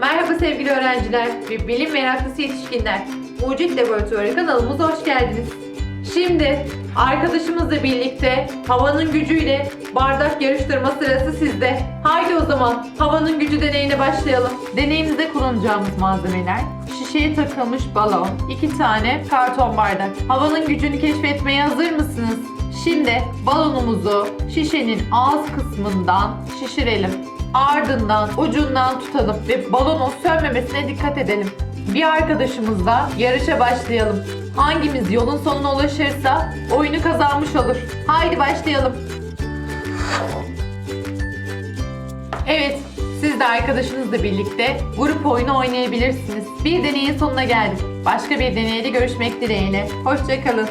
Merhaba sevgili öğrenciler ve bilim meraklısı yetişkinler. Mucit Laboratuvarı kanalımıza hoş geldiniz. Şimdi arkadaşımızla birlikte havanın gücüyle bardak yarıştırma sırası sizde. Haydi o zaman havanın gücü deneyine başlayalım. Deneyimizde kullanacağımız malzemeler şişeye takılmış balon, iki tane karton bardak. Havanın gücünü keşfetmeye hazır mısınız? Şimdi balonumuzu şişenin ağız kısmından şişirelim. Ardından ucundan tutalım ve balonun sönmemesine dikkat edelim. Bir arkadaşımızla yarışa başlayalım. Hangimiz yolun sonuna ulaşırsa oyunu kazanmış olur. Haydi başlayalım. Evet, siz de arkadaşınızla birlikte grup oyunu oynayabilirsiniz. Bir deneyin sonuna geldik. Başka bir deneyde görüşmek dileğiyle. Hoşçakalın.